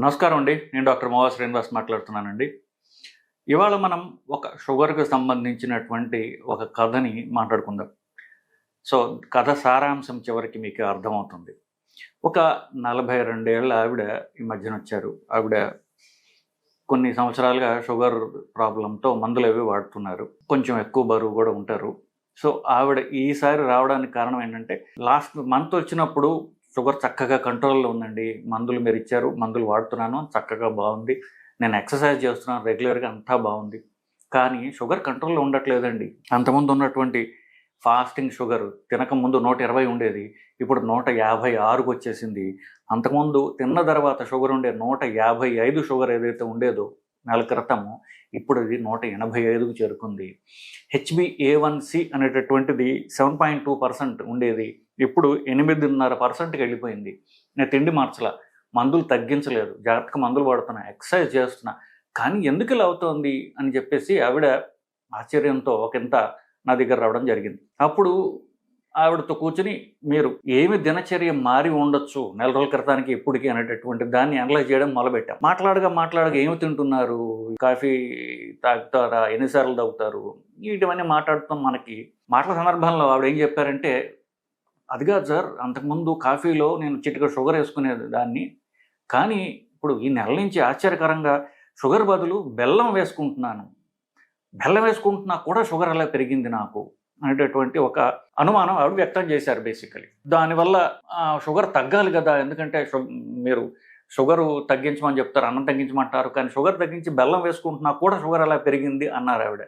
నమస్కారం అండి. నేను డాక్టర్ మోహా శ్రీనివాస్ మాట్లాడుతున్నానండి. ఇవాళ మనం ఒక షుగర్కి సంబంధించినటువంటి ఒక కథని మాట్లాడుకుందాం. సో కథ సారాంశం చివరికి మీకు అర్థమవుతుంది. ఒక నలభై రెండేళ్ళ ఆవిడ ఈ మధ్యన వచ్చారు. ఆవిడ కొన్ని సంవత్సరాలుగా షుగర్ ప్రాబ్లంతో మందులు అవి వాడుతున్నారు. కొంచెం ఎక్కువ బరువు కూడా ఉంటారు. సో ఆవిడ ఈసారి రావడానికి కారణం ఏంటంటే లాస్ట్ మంత్ వచ్చినప్పుడు షుగర్ చక్కగా కంట్రోల్లో ఉందండి. మందులు మీరు ఇచ్చారు మందులు వాడుతున్నాను చక్కగా బాగుంది. నేను ఎక్సర్సైజ్ చేస్తున్నాను రెగ్యులర్గా అంతా బాగుంది. కానీ షుగర్ కంట్రోల్లో ఉండట్లేదండి. అంతకుముందు ఉన్నటువంటి ఫాస్టింగ్ షుగర్ తినక ముందు నూట ఇరవై ఉండేది. ఇప్పుడు నూట యాభై ఆరుకు వచ్చేసింది. అంతకుముందు తిన్న తర్వాత షుగర్ ఉండే నూట యాభై ఐదు షుగర్ ఏదైతే ఉండేదో నెల క్రితము ఇప్పుడు ఇది నూట ఎనభై ఐదుకు చేరుకుంది. హెచ్బిఏ వన్ సి అనేటటువంటిది సెవెన్ పాయింట్ టూ పర్సెంట్ ఉండేది. ఇప్పుడు ఎనిమిదిన్నర పర్సెంట్కి వెళ్ళిపోయింది. నేను తిండి మార్చలా. మందులు తగ్గించలేదు. జాగ్రత్తగా మందులు వాడుతున్నా ఎక్సర్సైజ్ చేస్తున్నా. కానీ ఎందుకు ఇలా అవుతోంది అని చెప్పేసి ఆవిడ ఆశ్చర్యంతో ఒకంత నా దగ్గర రావడం జరిగింది. అప్పుడు ఆవిడతో కూర్చుని మీరు ఏమి దినచర్య మారి ఉండొచ్చు నెల రోజుల క్రితానికి ఇప్పటికీ అనేటటువంటి దాన్ని అనలైజ్ చేయడం మొదలుపెట్టాం. మాట్లాడగా మాట్లాడగా ఏమి తింటున్నారు? కాఫీ తాగుతారా? ఎన్నిసార్లు తాగుతారు? ఇటువన్నీ మాట్లాడుతాం మనకి. మాటల సందర్భంలో ఆవిడ ఏం చెప్పారంటే అది కాదు సార్ అంతకుముందు కాఫీలో నేను చిటిక షుగర్ వేసుకునేది దాన్ని. కానీ ఇప్పుడు ఈ నెల నుంచి ఆశ్చర్యకరంగా షుగర్ బదులు బెల్లం వేసుకుంటున్నాను. బెల్లం వేసుకుంటున్నా కూడా షుగర్ అలా పెరిగింది నాకు అనేటటువంటి ఒక అనుమానం ఆవిడ వ్యక్తం చేశారు బేసికలీ. దానివల్ల షుగర్ తగ్గాలి కదా ఎందుకంటే మీరు షుగర్ తగ్గించమని చెప్తారు అన్నం తగ్గించమంటారు కానీ షుగర్ తగ్గించి బెల్లం వేసుకుంటున్నా కూడా షుగర్ అలా పెరిగింది అన్నారు ఆవిడ.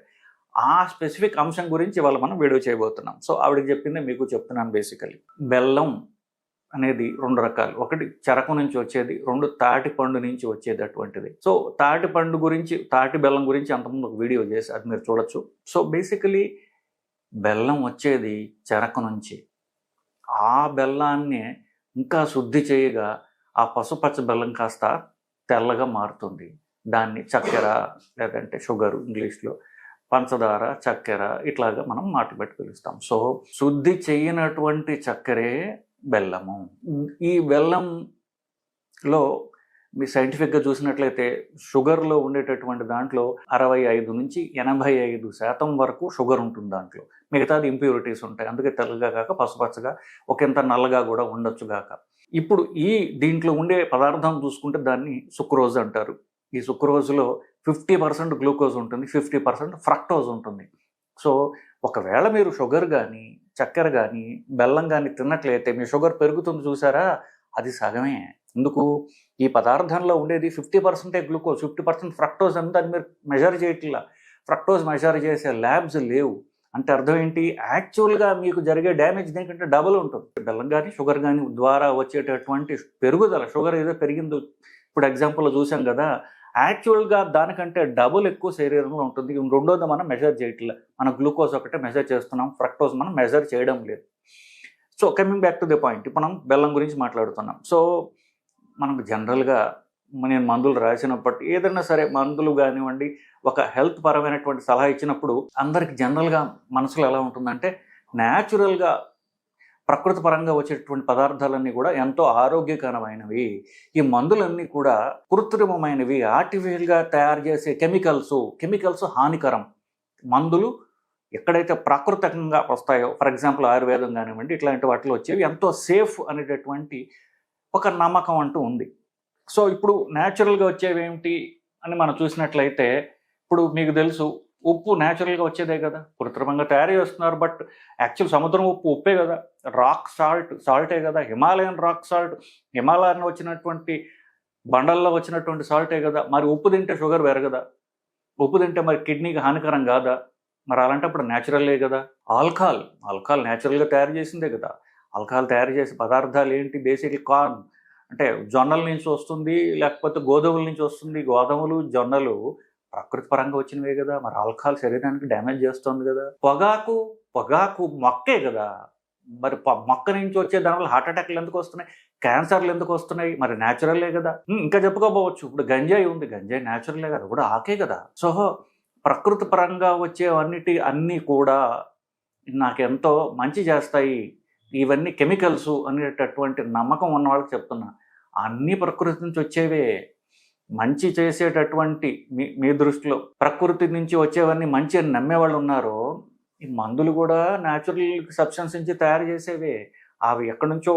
ఆ స్పెసిఫిక్ అంశం గురించి ఇవాళ మనం వీడియో చేయబోతున్నాం. సో ఆవిడకి చెప్పింది మీకు చెప్తున్నాను బేసికలీ. బెల్లం అనేది రెండు రకాలు. ఒకటి చెరకు నుంచి వచ్చేది రెండు తాటి పండు నుంచి వచ్చేది అటువంటిది. సో తాటి పండు గురించి తాటి బెల్లం గురించి అంతకుముందు ఒక వీడియో చేసి అది మీరు చూడొచ్చు. సో బేసికలీ బెల్లం వచ్చేది చెరకు నుంచి. ఆ బెల్లాన్ని ఇంకా శుద్ధి చేయగా ఆ పసుపచ్చ బెల్లం కాస్త తెల్లగా మారుతుంది. దాన్ని చక్కెర లేదంటే షుగర్ ఇంగ్లీష్లో. పంచదార చక్కెర ఇట్లాగా మనం మాట పెట్టి పిలుస్తాం. సో శుద్ధి చేయనటువంటి చక్కెరే బెల్లము. ఈ బెల్లంలో మీ సైంటిఫిక్గా చూసినట్లయితే షుగర్లో ఉండేటటువంటి దాంట్లో అరవై ఐదు నుంచి ఎనభై ఐదు శాతం వరకు షుగర్ ఉంటుంది దాంట్లో. మిగతాది ఇంప్యూరిటీస్ ఉంటాయి. అందుకే తెల్లగా కాక పసుపచ్చగా ఒకంత నల్లగా కూడా ఉండొచ్చు గాక ఇప్పుడు ఈ దీంట్లో ఉండే పదార్థం చూసుకుంటే దాన్ని సుక్రోజ్ అంటారు. ఈ సుక్రోజ్లో ఫిఫ్టీ పర్సెంట్ గ్లూకోజ్ ఉంటుంది ఫిఫ్టీ పర్సెంట్ ఫ్రక్టోజ్ ఉంటుంది. సో ఒకవేళ మీరు షుగర్ కానీ చక్కెర కానీ బెల్లం కానీ తిన్నట్లయితే మీ షుగర్ పెరుగుతుంది చూసారా? అది సగమే. ఎందుకు? ఈ పదార్థంలో ఉండేది ఫిఫ్టీ పర్సెంటే గ్లూకోజ్ ఫిఫ్టీ పర్సెంట్ ఫ్రక్టోజ్ అని దాన్ని మీరు మెజర్ చేయట్లా. ఫ్రక్టోజ్ మెజర్ చేసే ల్యాబ్స్ లేవు. అంటే అర్థం ఏంటి? యాక్చువల్గా మీకు జరిగే డ్యామేజ్ దేనికంటే డబుల్ ఉంటుంది. బెల్లం కానీ షుగర్ కానీ ద్వారా వచ్చేటటువంటి పెరుగుదల షుగర్ ఏదో పెరిగిందో ఇప్పుడు ఎగ్జాంపుల్లో చూసాం కదా యాక్చువల్గా దానికంటే డబుల్ ఎక్కువ శరీరంలో ఉంటుంది. రెండోది మనం మెజర్ చేయట్లేదు మన గ్లూకోజ్ ఒకటే మెజర్ చేస్తున్నాం. ఫ్రక్టోజ్ మనం మెజర్ చేయడం లేదు. So coming back to the point. మనం బెల్లం గురించి మాట్లాడుతున్నాం. సో మనకు జనరల్గా నేను మందులు రాసినప్పటి ఏదైనా సరే మందులు కానివ్వండి ఒక హెల్త్ పరమైనటువంటి సలహా ఇచ్చినప్పుడు అందరికి జనరల్గా మనసులో ఎలా ఉంటుందంటే న్యాచురల్గా ప్రకృతి పరంగా వచ్చేటువంటి పదార్థాలన్నీ కూడా ఎంతో ఆరోగ్యకరమైనవి. ఈ మందులన్నీ కూడా కృత్రిమమైనవి. ఆర్టిఫిషియల్గా తయారు చేసే కెమికల్స్ కెమికల్స్ హానికరం. మందులు ఎక్కడైతే ప్రాకృతికంగా వస్తాయో ఫర్ ఎగ్జాంపుల్ ఆయుర్వేదం కానివ్వండి ఇట్లాంటి వాటిలో వచ్చేవి ఎంతో సేఫ్ అనేటటువంటి ఒక నమ్మకం అంటూ ఉంది. సో ఇప్పుడు న్యాచురల్గా వచ్చేవి ఏమిటి అని మనం చూసినట్లయితే ఇప్పుడు మీకు తెలుసు ఉప్పు న్యాచురల్గా వచ్చేదే కదా. కృత్రిమంగా తయారు చేస్తున్నారు బట్ యాక్చువల్ సముద్రం ఉప్పు ఉప్పే కదా. రాక్ సాల్ట్ సాల్టే కదా. హిమాలయన్ రాక్ సాల్ట్ హిమాలయన్ వచ్చినటువంటి బండల్లో వచ్చినటువంటి సాల్టే కదా. మరి ఉప్పు తింటే షుగర్ పెరగదా ఉప్పు తింటే మరి కిడ్నీకి హానికరం కాదా? మరి అలాంటప్పుడు న్యాచురలే కదా. ఆల్కహాల్ ఆల్కహాల్ న్యాచురల్గా తయారు చేసిందే కదా. ఆల్కహాల్ తయారు చేసే పదార్థాలు ఏంటి? Basically corn. అంటే జొన్నల నుంచి వస్తుంది లేకపోతే గోధుమల నుంచి వస్తుంది. గోధుమలు జొన్నలు ప్రకృతి పరంగా వచ్చినవే కదా. మరి ఆల్కహాల్ శరీరానికి డ్యామేజ్ చేస్తుంది కదా. పొగాకు పొగాకు మొక్కే కదా. మరి మొక్క నుంచి వచ్చే దానివల్ల హార్ట్ అటాక్లు ఎందుకు వస్తున్నాయి? క్యాన్సర్లు ఎందుకు వస్తున్నాయి? మరి న్యాచురలే కదా. ఇంకా చెప్పుకోపోవచ్చు. ఇప్పుడు గంజాయి ఉంది. గంజాయి న్యాచురలే కదా. కూడా ఆకే కదా. సో ప్రకృతి పరంగా వచ్చేవన్నిటి అన్నీ కూడా నాకెంతో మంచి చేస్తాయి. ఇవన్నీ కెమికల్స్ అనేటటువంటి నమ్మకం ఉన్న వాళ్ళకి చెప్తున్నా. అన్ని ప్రకృతి నుంచి వచ్చేవే. మంచి చేసేటటువంటి మీ మీ దృష్టిలో ప్రకృతి నుంచి వచ్చేవన్నీ మంచి అని నమ్మేవాళ్ళు ఉన్నారో ఈ మందులు కూడా న్యాచురల్ సబ్స్టెన్స్ నుంచి తయారు చేసేవి. అవి ఎక్కడి నుంచో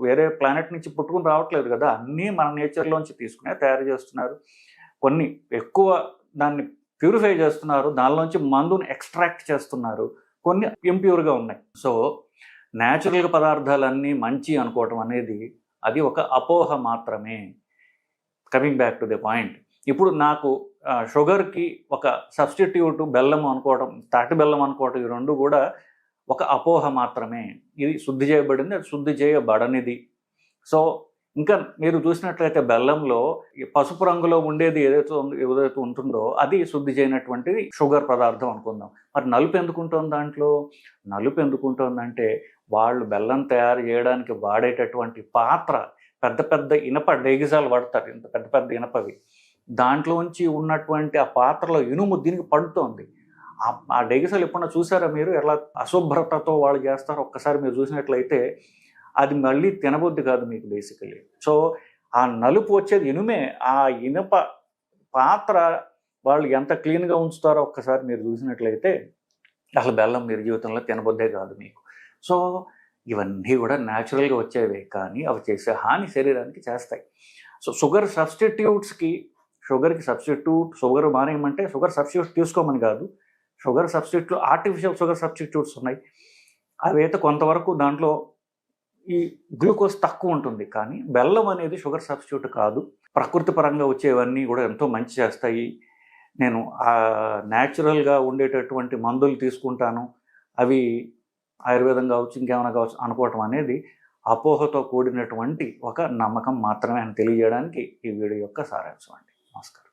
వేరే ప్లానెట్ నుంచి పుట్టుకుని రావట్లేదు కదా. అన్నీ మన నేచర్లోంచి తీసుకునే తయారు చేస్తున్నారు. కొన్ని ఎక్కువ దాన్ని ప్యూరిఫై చేస్తున్నారు. దానిలోంచి మందుని ఎక్స్ట్రాక్ట్ చేస్తున్నారు. కొన్ని ఇంప్యూర్గా ఉన్నాయి. సో న్యాచురల్ పదార్థాలన్నీ మంచి అనుకోవటం అనేది అది ఒక అపోహ మాత్రమే. Coming back to the point ఇప్పుడు నాకు షుగర్కి ఒక సబ్స్టిట్యూట్ బెల్లం అనుకోవడం తాటి బెల్లం అనుకోవటం ఈ రెండు కూడా ఒక అపోహ మాత్రమే. ఇది శుద్ధి చేయబడింది అది శుద్ధి చేయబడనిది. సో ఇంకా మీరు చూసినట్లయితే బెల్లంలో ఈ పసుపు రంగులో ఉండేది ఏదైతే ఏదైతే ఉంటుందో అది శుద్ధి చేయనటువంటిది షుగర్ పదార్థం అనుకుందాం. మరి నలుపు ఎందుకుంటుంది దాంట్లో? నలుపు ఎందుకుంటుందంటే వాళ్ళు బెల్లం తయారు చేయడానికి వాడేటటువంటి పాత్ర పెద్ద పెద్ద ఇనప డేగిజాలు వాడతారు. ఇంత పెద్ద పెద్ద ఇనపవి. దాంట్లోంచి ఉన్నటువంటి ఆ పాత్రలో ఇనుము దీనికి పడుతోంది. ఆ- ఆ డెగిసలు ఎప్పుడన్నా చూసారా మీరు? ఎలా అశుభ్రతతో వాళ్ళు చేస్తారో ఒక్కసారి మీరు చూసినట్లయితే అది మళ్ళీ తినబుద్ధి కాదు మీకు బేసికలీ సో ఆ నలుపు వచ్చేది ఇనుమే. ఆ ఇనుప పాత్ర వాళ్ళు ఎంత క్లీన్గా ఉంచుతారో ఒక్కసారి మీరు చూసినట్లయితే అసలు బెల్లం మీరు జీవితంలో తినబుద్దే కాదు మీకు. సో ఇవన్నీ కూడా న్యాచురల్గా వచ్చేవే కానీ అవి చేసే హాని శరీరానికి చేస్తాయి. సో షుగర్ సబ్స్టిట్యూట్స్కి షుగర్కి సబ్స్టిట్యూట్ షుగర్ మానేయమంటే షుగర్ సబ్స్టిట్యూట్ తీసుకోమని కాదు. Sugar substitute artificial sugar substitutes ఉన్నాయి. అవి అయితే కొంతవరకు దాంట్లో ఈ గ్లూకోజ్ తక్కువ ఉంటుంది కానీ బెల్లం అనేది షుగర్ సబ్స్టిట్యూట్ కాదు. ప్రకృతి పరంగా వచ్చేవన్నీ కూడా ఎంతో మంచి చేస్తాయి. నేను ఆ న్యాచురల్గా ఉండేటటువంటి మందులు తీసుకుంటాను. అవి ఆయుర్వేదం కావచ్చు ఇంకేమైనా కావచ్చు అనుకోవటం అనేది అపోహతో కూడినటువంటి ఒక నమ్మకం మాత్రమే అని తెలియజేయడానికి ఈ వీడియో యొక్క సారాంశం అండి. నమస్కారం